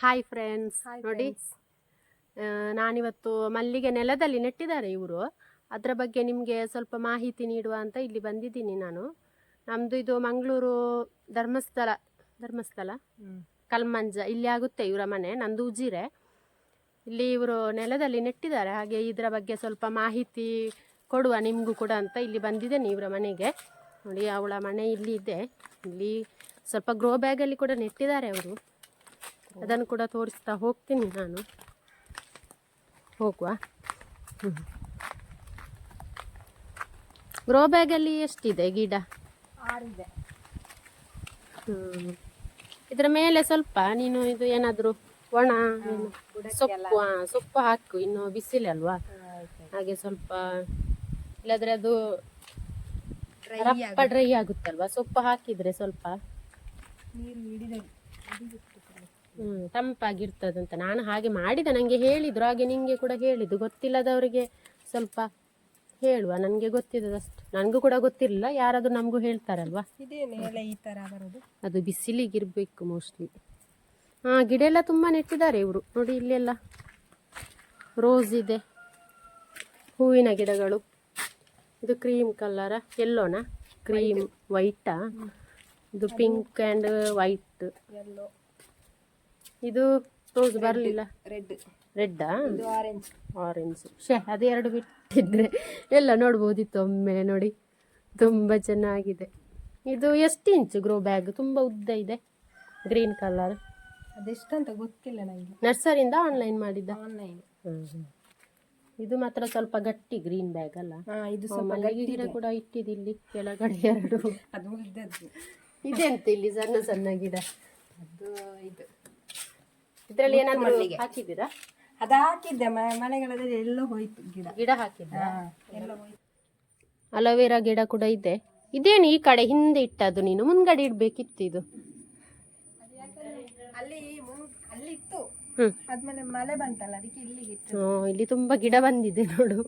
Hi friends ನೋಡಿ ನಾನಿವತ್ತು ಮಲ್ಲಿಗೆ ನೆಲದಲ್ಲಿ ನೆಟ್ಟಿದ್ದಾರೆ ಇವರು. ಅದರ ಬಗ್ಗೆ ನಿಮಗೆ ಸ್ವಲ್ಪ ಮಾಹಿತಿ ನೀಡುವ ಅಂತ ಇಲ್ಲಿ ಬಂದಿದ್ದೀನಿ ನಾನು. ನಮ್ಮದು ಇದು ಮಂಗಳೂರು ಧರ್ಮಸ್ಥಳ ಧರ್ಮಸ್ಥಳ ಕಲ್ಮಂಜ. ಇಲ್ಲಿ ಆಗುತ್ತೆ ಇವರ ಮನೆ ನಂದು ಉಜಿರೆ. ಇಲ್ಲಿ ಇವರು ನೆಲದಲ್ಲಿ ನೆಟ್ಟಿದ್ದಾರೆ. ಹಾಗೆ ಇದರ ಬಗ್ಗೆ ಸ್ವಲ್ಪ ಮಾಹಿತಿ ಕೊಡುವ ನಿಮಗೂ ಕೂಡ ಅಂತ ಇಲ್ಲಿ ಬಂದಿದ್ದೇನೆ ಇವರ ಮನೆಗೆ. ನೋಡಿ ಅವಳ ಮನೆ ಇಲ್ಲಿ ಇದೆ. ಇಲ್ಲಿ ಸ್ವಲ್ಪ ಗ್ರೋ ಬ್ಯಾಗಲ್ಲಿ ಕೂಡ ನೆಟ್ಟಿದ್ದಾರೆ ಅವರು. ಅದನ್ನು ಕೂಡ ತೋರಿಸ್ತಾ ಹೋಗ್ತೀನಿ ನಾನು. ಹೋಗುವ. ಗ್ರೋ ಬ್ಯಾಗಲ್ಲಿ ಎಷ್ಟಿದೆ ಗಿಡ? ಆರಿದೆ. ಇದರ ಮೇಲೆ ಸ್ವಲ್ಪ ನೀನು ಇದು ಏನಾದರೂ ಒಣ ಸೊಪ್ಪು ಸೊಪ್ಪು ಹಾಕು ಇನ್ನು ಬಿಸಿಲಲ್ವಾ? ಹಾಗೆ ಸ್ವಲ್ಪ ಇಲ್ಲಾದ್ರೆ ಅದು ರಪ್ಪ ಡ್ರೈ ಆಗುತ್ತಲ್ವಾ? ಸೊಪ್ಪು ಹಾಕಿದ್ರೆ ಸ್ವಲ್ಪ? ನೀರು ಹ್ಮ್ ತಂಪಾಗಿರ್ತದಂತ. ನಾನು ಹಾಗೆ ಮಾಡಿದೆ. ನನಗೆ ಹೇಳಿದ್ರು. ಹಾಗೆ ನಿಂಗೆ ಕೂಡ ಹೇಳಿದ್ದು. ಗೊತ್ತಿಲ್ಲದವರಿಗೆ ಸ್ವಲ್ಪ ಹೇಳುವ. ನನಗೆ ಗೊತ್ತಿದ್ದದಷ್ಟು ನನಗೂ ಕೂಡ ಗೊತ್ತಿರಲಿಲ್ಲ. ಯಾರಾದರೂ ನಮಗೂ ಹೇಳ್ತಾರಲ್ವಾ? ಇದೇನು ಎಲೆ ಈ ತರ ಬರೋದು? ಅದು ಬಿಸಿಲಿಗಿರ್ಬೇಕು ಮೋಸ್ಟ್ಲಿ ಹಾಂ ಗಿಡ ಎಲ್ಲ ತುಂಬ ನೆಟ್ಟಿದ್ದಾರೆ ಇವರು. ನೋಡಿ ಇಲ್ಲೆಲ್ಲ ರೋಸ್ ಇದೆ. ಹೂವಿನ ಗಿಡಗಳು. ಇದು ಕ್ರೀಮ್ ಕಲರ ಎಲ್ಲೋನಾ ಕ್ರೀಮ್ ವೈಟಾ ಇದು ಪಿಂಕ್ ಆ್ಯಂಡ್ ವೈಟ್ ಎಲ್ಲೋ ಇದು ರೋಸ್ ಬರಲಿಲ್ಲ. ರೆಡ್ ರೆಡ್ಡಾ ಇದು ಆರೆಂಜ್ ಆರೆಂಜ್ ಶೇ ಅದು ಎರಡು ಬಿಟ್ಟಿದ್ರೆ ಎಲ್ಲ ನೋಡ್ಬೋದಿತ್ತು ಒಮ್ಮೆ ನೋಡಿ. ತುಂಬ ಚೆನ್ನಾಗಿದೆ. ಇದು ಎಷ್ಟು ಇಂಚು ಗ್ರೋ ಬ್ಯಾಗ್ ತುಂಬ ಉದ್ದ ಇದೆ. ಗ್ರೀನ್ ಕಲರ್ ಅದೆಷ್ಟಂತ ಗೊತ್ತಿಲ್ಲ ನನಗೆ ನರ್ಸರಿಯಿಂದ ಆನ್ಲೈನ್ ಮಾಡಿದ್ದ? ಆನ್ಲೈನ್ ಇದು ಮಾತ್ರ ಸ್ವಲ್ಪ ಗಟ್ಟಿ ಗ್ರೀನ್ ಬ್ಯಾಗ್ ಅಲ್ಲ? ಇದು ಸ್ವಲ್ಪ ಕೂಡ ಇಟ್ಟಿದೆ ಇಲ್ಲಿ ಕೆಳಗಡೆ ಎರಡು. ಅದು ಉದ್ದದ್ದು. ಇದೆಂತ ಇಲ್ಲಿ ಸಣ್ಣ ಸಣ್ಣ ಗಿಡ. ಅದು ಇದು. ಇದರಲ್ಲಿ ಏನಾದ್ರು ಹಾಕಿದ್ದೀರಾ? ಅದು ಹಾಕಿದ್ದೆ ಮ- ಮನೆಗಳಲ್ಲಿ ಎಲ್ಲ ಹೋಯ್ತು ಗಿಡ. ಗಿಡ ಹಾಕಿದ್ದ ಎಲ್ಲ ಹೋಯ್ತು. ಅಲೋವೆರಾ ಗಿಡ ಕೂಡ ಇದೆ. ಇದೇನು ಈ ಕಡೆ ಹಿಂದೆ ಇಟ್ಟದ್ದು ನೀನು? ಮುಂದ್ಗಡೆ ಇಡ್ಬೇಕಿತ್ತು ಇದು. ಅಲ್ಲಿ ಮುನ್- ಅಲ್ಲಿ ಇತ್ತು ಹ್ಮ್. ಆದ್ಮೇಲೆ ಮಳೆ ಬಂತಲ್ಲ ಅದಕ್ಕೆ ಇಲ್ಲಿಗೆ ಇತ್ತು ಇಲ್ಲಿ ತುಂಬಾ ಗಿಡ ಬಂದಿದೆ ನೋಡು.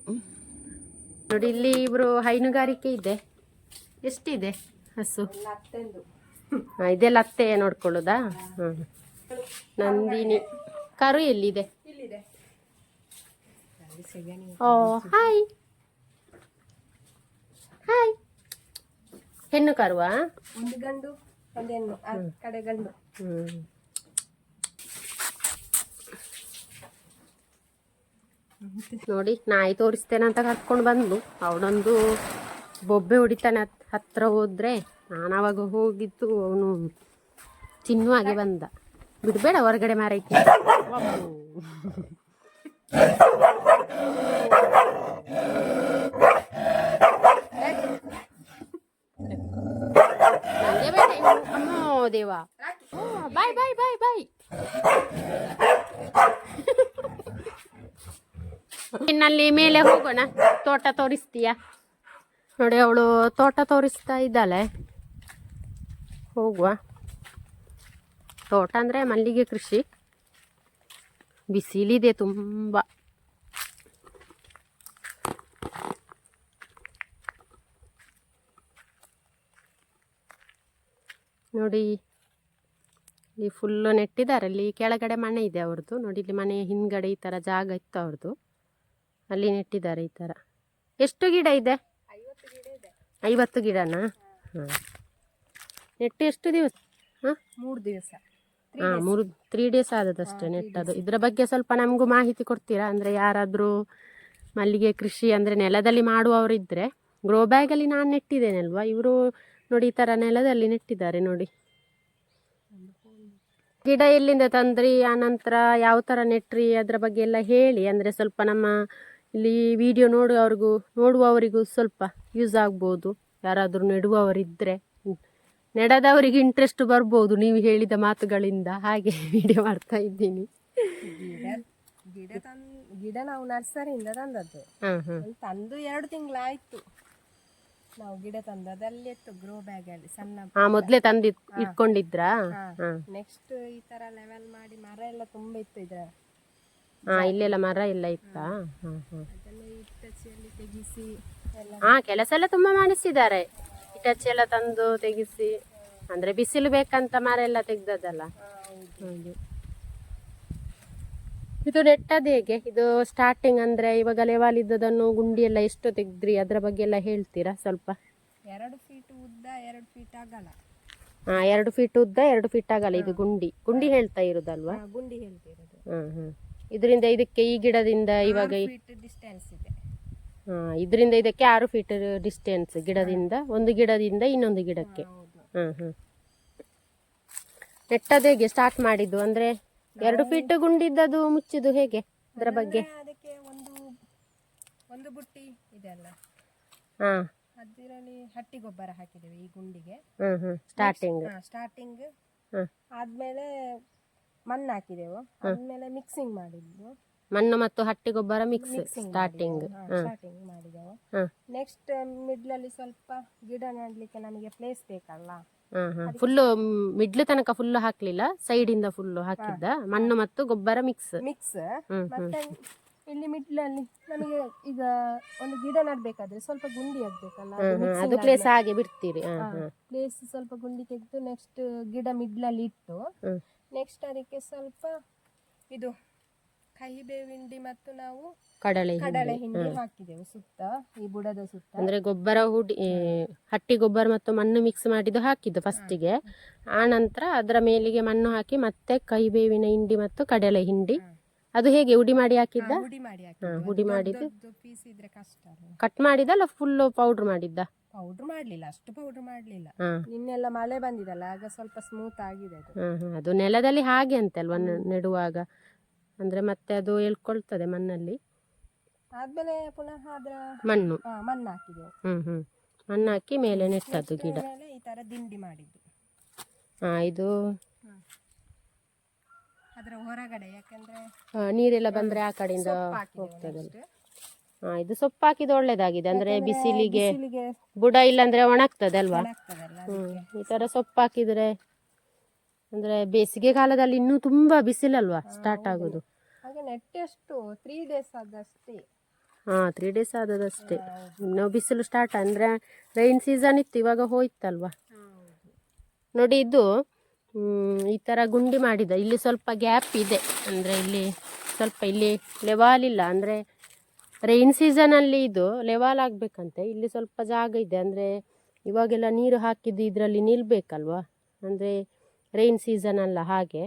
ನೋಡಿ ಇಲ್ಲಿ ಇಬ್ರು ಹೈನುಗಾರಿಕೆ ಇದೆ. ಎಷ್ಟಿದೆ ಹಸು? ಎಲ್ಲ ಹತ್ತೆಂದು. ಹಾ, ಇದೆಲ್ಲ ಅತ್ತೆ ನೋಡ್ಕೊಳ್ಳೋದಾ? ಹ್ಮ್. ನಂದಿನಿ. ಕರು ಎಲ್ಲಿದೆ? ಓ ಹಾಯ್. ಹಾಯ್. ಹೆಣ್ಣು ಕರುವಾ? ಒಂದು ಗಂಡು ಒಂದು ಹೆಣ್ಣು. ಆ ಕಡೆ ಗಂಡು. ಹ್ಮ್. ನೋಡಿ ನಾಯಿ ತೋರಿಸ್ತೇನೆ ಅಂತ ಕರ್ಕೊಂಡು ಬಂದ್ಲು. ಅವನೊಂದು ಬೊಬ್ಬೆ ಹೊಡಿತಾನೆ ಹತ್- ಹತ್ರ ಹೋದ್ರೆ ನಾನು ಅವಾಗ ಹೋಗಿದ್ದು ಅವನು ತಿನ್ನುವಾಗೆ ಬಂದ. ಬಿಡಬೇಡ ಹೊರಗಡೆ ಮಾರೈತಿ. ದೇವಾ. ಬಾಯ್ ಬಾಯ್ ಬಾಯ್ ಬಾಯ್. ಇನ್ನಲ್ಲಿ ಮೇಲೆ ಹೋಗೋಣ. ತೋಟ ತೋರಿಸ್ತೀಯ? ನೋಡಿ ಅವಳು ತೋಟ ತೋರಿಸ್ತಾ ಇದ್ದಾಳೆ. ಹೋಗುವ. ತೋಟ ಅಂದರೆ ಮಲ್ಲಿಗೆ ಕೃಷಿ. ಬಿಸಿಲಿದೆ ತುಂಬ. ನೋಡಿ, ಇಲ್ಲಿ ಫುಲ್ಲು ನೆಟ್ಟಿದ್ದಾರೆ. ಅಲ್ಲಿ ಕೆಳಗಡೆ ಮನೆ ಇದೆ ಅವ್ರದ್ದು ನೋಡಿ, ಇಲ್ಲಿ ಮನೆ ಹಿಂದ್ಗಡೆ ಈ ಥರ ಜಾಗ ಇತ್ತು ಅವ್ರದ್ದು ಅಲ್ಲಿ ನೆಟ್ಟಿದ್ದಾರೆ ಈ ಥರ ಎಷ್ಟು ಗಿಡ ಇದೆ ಐವತ್ತು ಗಿಡ ಇದೆ? ಐವತ್ತು ಗಿಡನಾ? ಹಾಂ. ನೆಟ್ಟು ಎಷ್ಟು ದಿವಸ? ಹಾಂ? ಮೂರು ದಿವಸ. ಹಾಂ ಮೂರು ತ್ರೀ ಡೇಸ್ ಆದದಷ್ಟೇ ನೆಟ್ಟದು ಇದರ ಬಗ್ಗೆ ಸ್ವಲ್ಪ ನಮಗೂ ಮಾಹಿತಿ ಕೊಡ್ತೀರಾ? ಅಂದರೆ ಯಾರಾದರೂ ಮಲ್ಲಿಗೆ ಕೃಷಿ ಅಂದರೆ ನೆಲದಲ್ಲಿ ಮಾಡುವವರಿದ್ದರೆ ಗ್ರೋ ಬ್ಯಾಗಲ್ಲಿ ನಾನು ನೆಟ್ಟಿದ್ದೇನಲ್ವಾ? ಇವರು ನೋಡಿ ಈ ಥರ ನೆಲದಲ್ಲಿ ನೆಟ್ಟಿದ್ದಾರೆ ನೋಡಿ. ಗಿಡ ಎಲ್ಲಿಂದ ತಂದ್ರಿ? ಆನಂತರ ಯಾವ ಥರ ನೆಟ್ರಿ? ಅದರ ಬಗ್ಗೆ ಎಲ್ಲ ಹೇಳಿ. ಅಂದರೆ ಸ್ವಲ್ಪ ನಮ್ಮ ಇಲ್ಲಿ ವಿಡಿಯೋ ನೋಡುವವರಿಗೂ ನೋಡುವವರಿಗೂ ಸ್ವಲ್ಪ ಯೂಸ್ ಆಗ್ಬೋದು. ಯಾರಾದರೂ ನೆಡುವವರಿದ್ದರೆ ನೆಡದವರಿಗೆ ಇಂಟ್ರೆಸ್ಟ್ ಬರ್ಬೋದು ನೀವು ಹೇಳಿದ ಮಾತುಗಳಿಂದ. ಹಾಗೆ ವಿಡಿಯೋ ಮಾಡ್ತಾ ಇದ್ದೀನಿ. ಗಿಡ ಗಿಡ ತಂದ್ ಗಿಡ ನಾವು ನರ್ಸರಿಯಿಂದ ತಂದದ್ದು. ಹಾಂ ಹಾಂ. ತಂದು ಎರಡು ತಿಂಗಳಾಯ್ತು. ನಾವು ಗಿಡ ತಂದದ್ದು ಅಲ್ಲಿ ಇತ್ತು ಗ್ರೋ ಬ್ಯಾಗ್ ಅಲ್ಲಿ ಸಣ್ಣ ಹಾಂ ಮೊದಲೇ ತಂದು ಇಟ್ಕೊಂಡಿದ್ರಾ? ಹಾಂ. ನೆಕ್ಸ್ಟ್ ಈ ತರ ಲೆವೆಲ್ ಮಾಡಿ ಮರ ಎಲ್ಲ ತುಂಬಾ ಇತ್ತು ಇದ್ರ. ಹಾಂ ಇಲ್ಲೆಲ್ಲ ಮರ ಎಲ್ಲ ಇತ್ತಾ? ಹಾಂ. ಹಾಂ ಅದನ್ನು ಇಟ್ಟಚಿಯಲ್ಲಿ ತೆಗಿಸಿ ಎಲ್ಲ ಹಾಂ ಕೆಲಸ ಎಲ್ಲ ತುಂಬಾ ಮಾಡಿಸಿದ್ದಾರೆ. ಇಟಚಿ ಎಲ್ಲ ತಂದು ತೆಗಿಸಿ ಅಂದ್ರೆ ಬಿಸಿಲು ಬೇಕಂತ ಮರ ಎಲ್ಲ ತೆಗ್ದದ್ದಲ್ಲ. ಹೌದು. ಇದು ನೆಟ್ಟದ್ದು ಹೇಗೆ? ಇದು ಸ್ಟಾರ್ಟಿಂಗ್ ಅಂದ್ರೆ ಇವಾಗ ಲೆವಾಲ್ ಇದ್ದದನ್ನು ಗುಂಡಿ ಎಲ್ಲ ಎಷ್ಟು ತೆಗ್ದ್ರಿ? ಅದ್ರ ಬಗ್ಗೆ ಎಲ್ಲ ಹೇಳ್ತೀರಾ ಸ್ವಲ್ಪ? ಎರಡು ಫೀಟ್ ಉದ್ದ ಎರಡು ಫೀಟ್ ಅಗಲ. ಹಾ ಎರಡು ಫೀಟ್ ಉದ್ದ ಎರಡು ಫೀಟ್ ಆಗಲ್ಲ ಇದು ಗುಂಡಿ. ಗುಂಡಿ ಹೇಳ್ತಾ ಇರುದಲ್ವಾ? ಗುಂಡಿ ಹೇಳ್ತಿರೋದು. ಹ್ಮ್ ಹ್ಮ್ ಇದರಿಂದ ಇದಕ್ಕೆ ಈ ಗಿಡದಿಂದ ಇವಾಗ ಡಿಸ್ಟೆನ್ಸ್ ಇದೆ. ಹಾ ಇದರಿಂದ ಇದಕ್ಕೆ ಆರು ಫೀಟ್ ಡಿಸ್ಟೆನ್ಸ್ ಗಿಡದಿಂದ ಒಂದು ಗಿಡದಿಂದ ಇನ್ನೊಂದು ಗಿಡಕ್ಕೆ. ಹಾಂ ಹ್ಮ್ ಹ್ಮ್. ನೆಟ್ಟದ್ದು ಹೇಗೆ ಸ್ಟಾರ್ಟ್ ಮಾಡಿದ್ದು ಅಂದ್ರೆ ಎರಡು ಫೀಟ್ ಗುಂಡಿದ್ದದು ಮುಚ್ಚಿದ್ದು ಹೇಗೆ? ಅದರ ಬಗ್ಗೆ. ಅದಕ್ಕೆ ಒಂದು ಒಂದು ಬುಟ್ಟಿ ಇದೆಲ್ಲ ಹಾಂ. ಅದರಲ್ಲಿ ಹಟ್ಟಿ ಗೊಬ್ಬರ ಹಾಕಿದ್ದೇವೆ ಈ ಗುಂಡಿಗೆ. ಹ್ಮ್ ಹ್ಞೂ ಸ್ಟಾರ್ಟಿಂಗ್ ಸ್ಟಾರ್ಟಿಂಗ್ ಆದ್ಮೇಲೆ ಮಣ್ಣು ಹಾಕಿದೆವು. ಆದ್ಮೇಲೆ ಮಿಕ್ಸಿಂಗ್ ಮಾಡಿದ್ದು. ಮಣ್ಣು ಮತ್ತು ಹಟ್ಟಿ ಗೊಬ್ಬರ ಮಿಕ್ಸ್ ಸ್ಟಾರ್ಟಿಂಗ್ ಸ್ಟಾರ್ಟಿಂಗ್ ಮಾಡಿದೆವು. ನೆಕ್ಸ್ಟ್ ಮಿಡ್ಲಲ್ಲಿ ಸ್ವಲ್ಪ ಗಿಡ ನೆಡ್ಲಿಕ್ಕೆ ನಮಗೆ ಪ್ಲೇಸ್ ಬೇಕಲ್ಲ? ಫುಲ್ಲು ಮಿಡ್ಲ್ ತನಕ ಫುಲ್ ಹಾಕ್ಲಿಲ್ಲ. ಸೈಡ್ ಇಂದ ಫುಲ್ ಹಾಕಿದ್ದ. ಮಣ್ಣು ಮತ್ತು ಗೊಬ್ಬರ ಮಿಕ್ಸ್ ಮಿಕ್ಸ್ ಮತ್ತೆ ಇಲ್ಲಿ ಮಿಡ್ಲಲ್ಲಿ ನಮಗೆ ಈಗ ಒಂದು ಗಿಡ ನಡ್ಬೇಕಾದ್ರೆ ಸ್ವಲ್ಪ ಗುಂಡಿ ಆಗ್ಬೇಕಲ್ಲ ಅದು ಪ್ಲೇಸ್ ಹಾಗೆ ಬಿಡ್ತೀರಿ. ಪ್ಲೇಸ್ ಸ್ವಲ್ಪ ಗುಂಡಿ ತೆಗೆದು ನೆಕ್ಸ್ಟ್ ಗಿಡ ಮಿಡ್ಲಲ್ಲಿ ಇಟ್ಟು ನೆಕ್ಸ್ಟ್ ಅದಕ್ಕೆ ಸ್ವಲ್ಪ ಇದು ಕಹಿಬೇವು ಹಿಂಡಿ ಮತ್ತು ನಾವು ಕಡಲೆ ಹಿಂಡಿ. ಕಡಲೆ ಹಿಂಡಿ ಹಾಕಿದೆವು ಸುತ್ತ ಈ ಬುಡದ ಸುತ್ತ. ಅಂದ್ರೆ ಗೊಬ್ಬರ ಹುಡಿ ಹಟ್ಟಿ ಗೊಬ್ಬರ ಮತ್ತು ಮಣ್ಣು ಮಿಕ್ಸ್ ಮಾಡಿದ್ದು ಹಾಕಿದ್ದು ಫಸ್ಟಿಗೆ ಆ ನಂತರ ಅದರ ಮೇಲಿಗೆ ಮಣ್ಣು ಹಾಕಿ ಮತ್ತೆ ಕೈಬೇವಿನ ಹಿಂಡಿ ಮತ್ತು ಕಡಲೆ ಹಿಂಡಿ. ಅದು ಹೇಗೆ ಉಡಿ ಮಾಡಿ ಹಾಕಿದ್ದ? ಹುಡಿ ಮಾಡಿ ಹಾ, ಹುಡಿ ಮಾಡಿದ್ದು. ಪೀಸ್ ಇದ್ರೆ ಕಷ್ಟ ಕಟ್ ಫುಲ್ ಪೌಡ್ರ್ ಮಾಡಿದ್ದ? ಪೌಡರ್ ಮಾಡ್ಲಿಲ್ಲ ಅಷ್ಟು ಪೌಡರ್ ಮಾಡ್ಲಿಲ್ಲ. ಹಾ. ನಿನ್ನೆಲ್ಲ ಮಳೆ ಬಂದಿದಲ್ಲ ಆಗ ಸ್ವಲ್ಪ ಸ್ಮೂತ್ ಆಗಿದೆ ಅದು. ಅದು ನೆಲದಲ್ಲಿ ಹಾಗೆ ಅಂತಲ್ವಾ ನೆ- ನೆಡುವಾಗ? ಅಂದ್ರೆ ಮತ್ತೆ ಅದು ಎಳ್ಕೊಳ್ತದೆ ಮಣ್ಣಲ್ಲಿ. ಆದ್ಮೇಲೆ ಪುನಃ ಅದರ ಮಣ್ಣು. ಆ, ಮಣ್ಣು ಹಾಕಿದೆ ಹ್ಮ್ ಹ್ಮ್. ಮಣ್ಣು ಹಾಕಿ ಮೇಲೆ ನೆಟ್ಟದ್ದು ಗಿಡ. ಈ ತರ ದಿಂಡಿ ಮಾಡಿದ್ದು ಹಾ ಇದು ಅದರ ಹೊರಗಡೆ ಯಾಕಂದ್ರೆ ಆ, ನೀರೆಲ್ಲ ಬಂದ್ರೆ ಆ ಕಡೆಯಿಂದ ಹೋಗ್ತದಲ್ಲ. ಹಾ ಇದು ಸೊಪ್ಪು ಹಾಕಿದ್ದು ಒಳ್ಳೇದಾಗಿದೆ. ಅಂದ್ರೆ ಬಿಸಿಲಿಗೆ ಬಿಸಿಲಿಗೆ ಬುಡ ಇಲ್ಲಾಂದ್ರೆ ಒಣಗ್ತದೆ ಅಲ್ವಾ? ಒಣಗ್ತದಲ್ಲ ಹ್ಮ್ ಈ ತರ ಸೊಪ್ಪು ಹಾಕಿದ್ರೆ ಅಂದ್ರೆ ಬೇಸಿಗೆ ಕಾಲದಲ್ಲಿ ಇನ್ನೂ ತುಂಬಾ ಬಿಸಿಲಲ್ವಾ? ಸ್ಟಾರ್ಟ್ ಆಗೋದು. ನೆಟ್ಟೆಷ್ಟು ತ್ರೀ ಡೇಸ್ ಆದಷ್ಟೇ. ಹಾ ತ್ರೀ ಡೇಸ್ ಆದದಷ್ಟೇ. ಇನ್ನು ಬಿಸಿಲು ಸ್ಟಾರ್ಟ್ ಅಂದ್ರೆ ರೈನ್ ಸೀಸನ್ ಇತ್ತು, ಇವಾಗ ಹೋಯ್ತಲ್ವಾ? ನೋಡಿ ಇದು ಈ ತರ ಗುಂಡಿ ಮಾಡಿದ. ಇಲ್ಲಿ ಸ್ವಲ್ಪ ಗ್ಯಾಪ್ ಇದೆ. ಅಂದ್ರೆ ಇಲ್ಲಿ ಸ್ವಲ್ಪ ಇಲ್ಲಿ ಲೆವಾಲ್ ಇಲ್ಲ. ಅಂದ್ರೆ ರೈನ್ ಸೀಸನಲ್ಲಿ ಇದು ಲೆವಾಲ್ ಆಗಬೇಕಂತೆ. ಇಲ್ಲಿ ಸ್ವಲ್ಪ ಜಾಗ ಇದೆ. ಅಂದ್ರೆ ಇವಾಗೆಲ್ಲ ನೀರು ಹಾಕಿದ್ದು ಇದರಲ್ಲಿ ನಿಲ್ಬೇಕಲ್ವಾ? ಅಂದ್ರೆ ರೈನ್ ಸೀಸನ್ ಅಲ್ಲ ಹಾಗೆ.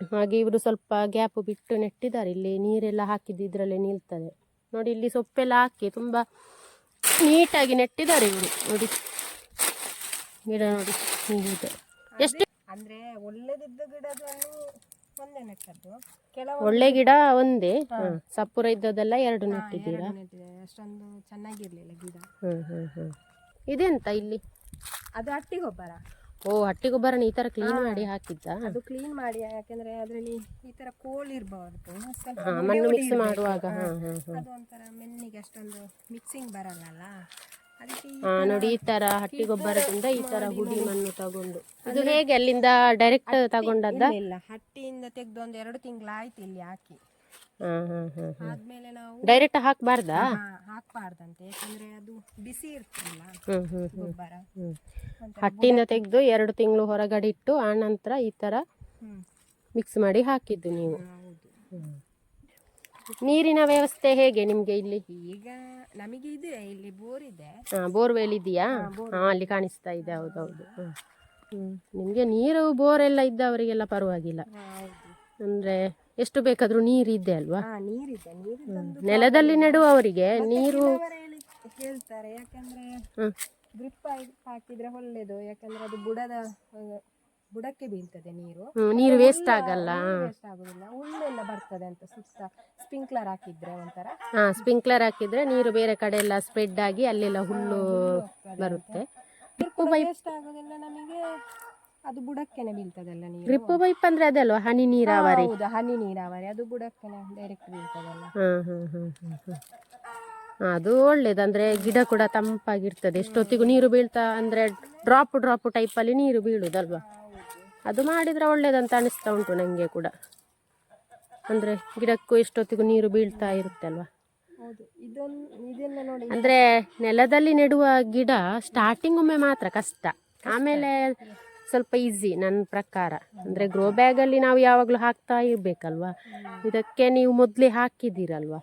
ಹಾಗೆ ಇವರು ಸ್ವಲ್ಪ ಗ್ಯಾಪ್ ಬಿಟ್ಟು ನೆಟ್ಟಿದ್ದಾರೆ. ಇಲ್ಲಿ ನೀರೆಲ್ಲ ಹಾಕಿದ್ದು ಇದರಲ್ಲೇ ನಿಲ್ತದೆ. ನೋಡಿ ಇಲ್ಲಿ ಸೊಪ್ಪೆಲ್ಲ ಹಾಕಿ ತುಂಬ ನೀಟಾಗಿ ನೆಟ್ಟಿದ್ದಾರೆ ಇವರು. ನೋಡಿ ಗಿಡ ನೋಡಿ ಹೀಗಿದೆ. ಎಷ್ಟು ಅಂದ್ರೆ ಒಳ್ಳೆದಿದ್ದ ಗಿಡದಲ್ಲಿ ಒಂದೇ ನೆಟ್ಟದ್ದು. ಕೆಲವು ಒಳ್ಳೆ ಗಿಡ ಒಂದೇ. ಸಪ್ಪುರ ಸಪುರ ಇದ್ದದೆಲ್ಲ ಎರಡು ನೆಟ್ಟಿದ್ದೀರಾ? ನೆಟ್ಟಿದೆ ಅಷ್ಟೊಂದು ಚೆನ್ನಾಗಿರ್ಲಿಲ್ಲ ಗಿಡ. ಹ್ಮ್ ಹ್ಮ್ ಹ್ಮ್. ಇದೆಂತ ಇಲ್ಲಿ? ಅದು ಹಟ್ಟಿ ಗೊಬ್ಬರ ಓ ಹಟ್ಟಿ ಗೊಬ್ಬರನ ಈ ತರ ಕ್ಲೀನ್ ಮಾಡಿ ಹಾಕಿದ್ದ? ಅದು ಕ್ಲೀನ್ ಮಾಡಿ ಯಾಕಂದ್ರೆ ಅದರಲ್ಲಿ ಈ ತರ ಕೋಲ್ ಇರಬಾರ್ದು ಮಣ್ಣು ಮಿಕ್ಸ್ ಮಾಡುವಾಗ. ಅದು ಒಂಥರ ಮೆನ್ನಿಗೆ ಅಷ್ಟೊಂದು ಮಿಕ್ಸಿಂಗ್ ಬರಲ್ಲ. ನೋಡಿ ಈ ತರ ಹಟ್ಟಿ ಗೊಬ್ಬರದಿಂದ ಈ ತರ ಹುಡಿ ಮಣ್ಣು ತಗೊಂಡು. ಇದು ಹೇಗೆ ಅಲ್ಲಿಂದ ಡೈರೆಕ್ಟ್ ತಗೊಂಡದ್ದ? ಇಲ್ಲ, ಹಟ್ಟಿಯಿಂದ ತೆಗೆದು ಒಂದು ಎರಡು ತಿಂಗಳಾಯ್ತು ಇಲ್ಲಿ ಹಾಕಿ. ಆದ್ಮೇಲೆ ನಾವು ಡೈರೆಕ್ಟ್ ಹಾಕ್ಬಾರ್ದಾ? ಹಾ, ಹಾಕ್ಬಾರ್ದಂತೆ. ಯಾಕಂದ್ರೆ ಅದು ಬಿಸಿ ಇರ್ತಲ್ಲ ಗೊಬ್ಬರ. ಹ್ಮ್. ತೆಗೆದು ಎರಡು ತಿಂಗಳು ಹೊರಗಡೆ ಇಟ್ಟು ಆ ನಂತರ ಈ ತರ ಮಿಕ್ಸ್ ಮಾಡಿ ಹಾಕಿದ್ದು ನೀವು. ನೀರಿನ ವ್ಯವಸ್ಥೆ ಹೇಗೆ ನಿಮ್ಗೆ ಇಲ್ಲಿ? ಈಗ ನಮಗೆ ಇದೆ ಇಲ್ಲಿ ಬೋರ್ ಇದೆ. ಹಾ ಬೋರ್ವೆಲ್ ಇದೆಯಾ? ಹಾ ಅಲ್ಲಿ ಕಾಣಿಸ್ತಾ ಇದೆ. ಹೌದೌದು ಹೌದು ನಿಮಗೆ ನೀರು ಬೋರ್ ಎಲ್ಲ ಇದ್ದವರಿಗೆಲ್ಲ ಪರವಾಗಿಲ್ಲ. ಅಂದ್ರೆ ಎಷ್ಟು ಬೇಕಾದ್ರೂ ನೀರು ಇದೆ ಅಲ್ವಾ? ಹಾ ನೀರಿದೆ. ನೀರಿದ್ದೊಂದು ನೆಲದಲ್ಲಿ ನೆಡುವವರಿಗೆ ನೀರು ಕೆಲವರು ಹೇಳಿ ಹೇಳ್ತಾರೆ ಯಾಕಂದ್ರೆ ಹ್ಮ್. ಡ್ರಿಪ್ ಹಾಕಿದ್ರೆ ಒಳ್ಳೇದು ಯಾಕಂದ್ರೆ ಅದು ಬುಡದ ಆ, ಬುಡಕ್ಕೆ ಬೀಳ್ತದೆ ನೀರು. ಹ್ಮ್, ನೀರು ವೇಸ್ಟ್ ಆಗಲ್ಲ. ವೇಸ್ಟ್ ಆಗುದಿಲ್ಲ. ಹುಲ್ಲೆಲ್ಲ ಬರ್ತದೆ ಅಂತ ಸುತ್ತ. ಸ್ಪ್ರಿಂಕ್ಲರ್ ಹಾಕಿದ್ರೆ ಒಂಥರ. ಹಾ ಸ್ಪ್ರಿಂಕ್ಲರ್ ಹಾಕಿದ್ರೆ ನೀರು ಬೇರೆ ಕಡೆ ಎಲ್ಲ ಸ್ಪ್ರೆಡ್ ಆಗಿ ಅಲ್ಲೆಲ್ಲ ಹುಲ್ಲು ಬರುತ್ತೆ. ವೇಸ್ಟ್ ಆಗೋದಿಲ್ಲ ನಮಗೆ. ಅದು ಬುಡಕ್ಕೆನೆ ಬೀಳ್ತದಲ್ಲ ನೀರು? ಡ್ರಿಪ್ ಪೈಪ್ ಅಂದ್ರೆ ಅದಲ್ವಾ ಹನಿ ನೀರಾವರಿ. ಹೌದು ಹನಿ ನೀರಾವರಿ. ಅದು ಬುಡಕ್ಕೆನೆ ಡೈರೆಕ್ಟ್ ಬೀಳ್ತದಲ್ಲ. ಹ್ಮ್ ಹ್ಮ್ ಹ್ಮ್ ಹ್ಮ್ ಹ್ಮ್. ಅದು ಒಳ್ಳೇದು ಅಂದ್ರೆ ಗಿಡ ಕೂಡ ತಂಪಾಗಿರ್ತದೆ. ಎಷ್ಟೊತ್ತಿಗೂ ನೀರು ಬೀಳ್ತಾ ಅಂದ್ರೆ ಡ್ರಾಪ್ ಡ್ರಾಪ್ ಟೈಪ್ ಅಲ್ಲಿ ನೀರು ಬೀಳುದಲ್ವಾ? ಅದು ಮಾಡಿದ್ರೆ ಒಳ್ಳೇದಂತ ಅನಿಸ್ತಾ ಉಂಟು ನಂಗೆ ಕೂಡ. ಅಂದ್ರೆ ಗಿಡಕ್ಕೂ ಎಷ್ಟೊತ್ತಿಗೂ ನೀರು ಬೀಳ್ತಾ ಇರುತ್ತೆ ಅಲ್ವಾ? ಹೌದು ಇದೊಂದು ಇದನ್ನ ನೋಡಿ. ಅಂದ್ರೆ ನೆಲದಲ್ಲಿ ನೆಡುವ ಗಿಡ ಸ್ಟಾರ್ಟಿಂಗ್ ಒಮ್ಮೆ ಮಾತ್ರ ಕಷ್ಟ. ಆಮೇಲೆ ಸ್ವಲ್ಪ ಈಸಿ ನನ್ನ ಪ್ರಕಾರ. ಅಂದರೆ ಗ್ರೋ ಬ್ಯಾಗಲ್ಲಿ ನಾವು ಯಾವಾಗಲೂ ಹಾಕ್ತಾ ಇರಬೇಕಲ್ವಾ? ಇದಕ್ಕೆ ನೀವು ಮೊದಲೇ ಹಾಕಿದ್ದೀರಲ್ವ?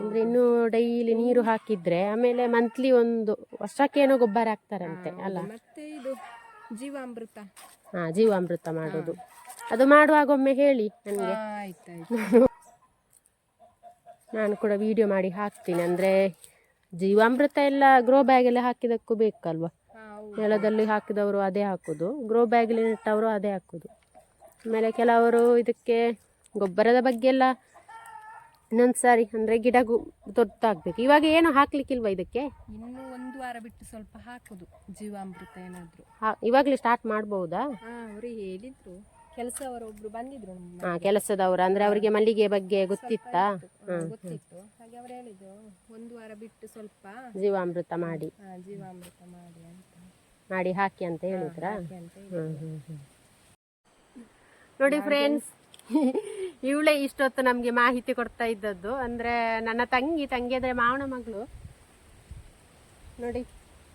ಅಂದರೆ ಇನ್ನೂ ಡೈಲಿ ನೀರು ಹಾಕಿದರೆ ಆಮೇಲೆ ಮಂತ್ಲಿ ಒಂದು ವರ್ಷಕ್ಕೇನೋ ಗೊಬ್ಬರ ಹಾಕ್ತಾರಂತೆ ಅಲ್ಲ? ಇದು ಜೀವಾಮೃತ. ಹಾಂ ಜೀವಾಮೃತ ಮಾಡೋದು. ಅದು ಮಾಡುವಾಗ ಒಮ್ಮೆ ಹೇಳಿ ನನಗೆ. ನಾನು ಕೂಡ ವಿಡಿಯೋ ಮಾಡಿ ಹಾಕ್ತೀನಿ. ಅಂದರೆ ಜೀವಾಮೃತ ಎಲ್ಲ ಗ್ರೋ ಬ್ಯಾಗೆಲ್ಲ ಹಾಕಿದಕ್ಕೂ ಬೇಕಲ್ವಾ? ನೆಲದಲ್ಲಿ ಹಾಕಿದವರು ಅದೇ ಹಾಕೋದು. ಗ್ರೋ ಬ್ಯಾಗಲ್ಲಿ ನೆಟ್ಟವರು ಅದೇ ಹಾಕೋದು. ಆಮೇಲೆ ಕೆಲವರು ಇದಕ್ಕೆ ಗೊಬ್ಬರದ ಬಗ್ಗೆ ಎಲ್ಲ ಇನ್ನೊಂದು ಸಾರಿ ಅಂದರೆ ಗಿಡ ಗು- ಇವಾಗ ಏನು ಹಾಕ್ಲಿಕ್ಕಿಲ್ವ ಇದಕ್ಕೆ? ಇನ್ನು ಒಂದು ವಾರ ಬಿಟ್ಟು ಸ್ವಲ್ಪ ಹಾಕುದು. ಜೀವಾಮೃತ ಏನಾದರೂ. ಹಾ ಇವಾಗಲೇ ಸ್ಟಾರ್ಟ್ ಮಾಡ್ಬೋದಾ? ಹಾ ಅವರು ಹೇಳಿದ್ರು. ಕೆಲಸವರೊಬ್ರು ಬಂದಿದ್ರು ನಮ್ಮ ಹಾಂ ಕೆಲಸದವರು. ಅಂದರೆ ಅವರಿಗೆ ಮಲ್ಲಿಗೆ ಬಗ್ಗೆ ಗೊತ್ತಿತ್ತಾ? ಹಾ, ಗೊತ್ತಿತ್ತು. ಹಾಗೆ ಅವ್ರು ಹೇಳಿದ್ರು ಒಂದು ವಾರ ಬಿಟ್ಟು ಸ್ವಲ್ಪ ಜೀವಾಮೃತ ಮಾಡಿ. ಹಾ, ಜೀವಾಮೃತ ಮಾಡಿ ಅಂತ. ಮಾಡಿ ಹಾಕಿ ಅಂತ ಹೇಳಿದ್ರಾ. ನೋಡಿ ಫ್ರೆಂಡ್ಸ್ ಇವಳೇ ಇಷ್ಟೊತ್ತು ನಮಗೆ ಮಾಹಿತಿ ಕೊಡ್ತಾ ಇದ್ದದ್ದು. ಅಂದ್ರೆ ನನ್ನ ತಂಗಿ ತಂಗಿ ಅಂದ್ರೆ ಮಾವನ ಮಗಳು. ನೋಡಿ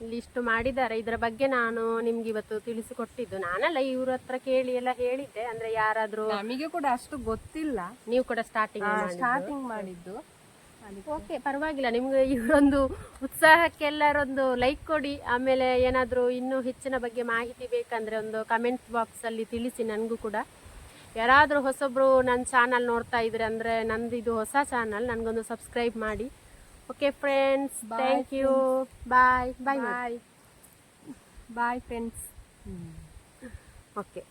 ಇಲ್ಲಿ ಇಷ್ಟು ಮಾಡಿದ್ದಾರೆ. ಇದರ ಬಗ್ಗೆ ನಾನು ನಿಮ್ಗೆ ಇವತ್ತು ತಿಳಿಸಿಕೊಟ್ಟಿದ್ದು. ನಾನಲ್ಲ ಇವ್ರ ಹತ್ರ ಕೇಳಿ ಎಲ್ಲ ಹೇಳಿದ್ದೆ. ಅಂದ್ರೆ ಯಾರಾದ್ರೂ ನಮಗೆ ಕೂಡ ಅಷ್ಟು ಗೊತ್ತಿಲ್ಲ. ನೀವು ಕೂಡ ಸ್ಟಾರ್ಟಿಂಗ್ ಸ್ಟಾರ್ಟಿಂಗ್ ಮಾಡಿದ್ದು. ಓಕೆ ಪರವಾಗಿಲ್ಲ. ನಿಮ್ಗೆ ಇವರೊಂದು ಉತ್ಸಾಹಕ್ಕೆಲ್ಲರೊಂದು ಲೈಕ್ ಕೊಡಿ. ಆಮೇಲೆ ಏನಾದರೂ ಇನ್ನೂ ಹೆಚ್ಚಿನ ಬಗ್ಗೆ ಮಾಹಿತಿ ಬೇಕಂದರೆ ಒಂದು ಕಮೆಂಟ್ ಬಾಕ್ಸಲ್ಲಿ ತಿಳಿಸಿ ನನಗೂ ಕೂಡ. ಯಾರಾದರೂ ಹೊಸಬ್ರು ನನ್ನ ಚಾನಲ್ ನೋಡ್ತಾ ಇದ್ರೆ ಅಂದರೆ ನಂದು ಇದು ಹೊಸ ಚಾನಲ್ ನನಗೊಂದು ಸಬ್ಸ್ಕ್ರೈಬ್ ಮಾಡಿ. Okay friends thank you bye bye bye bye friends okay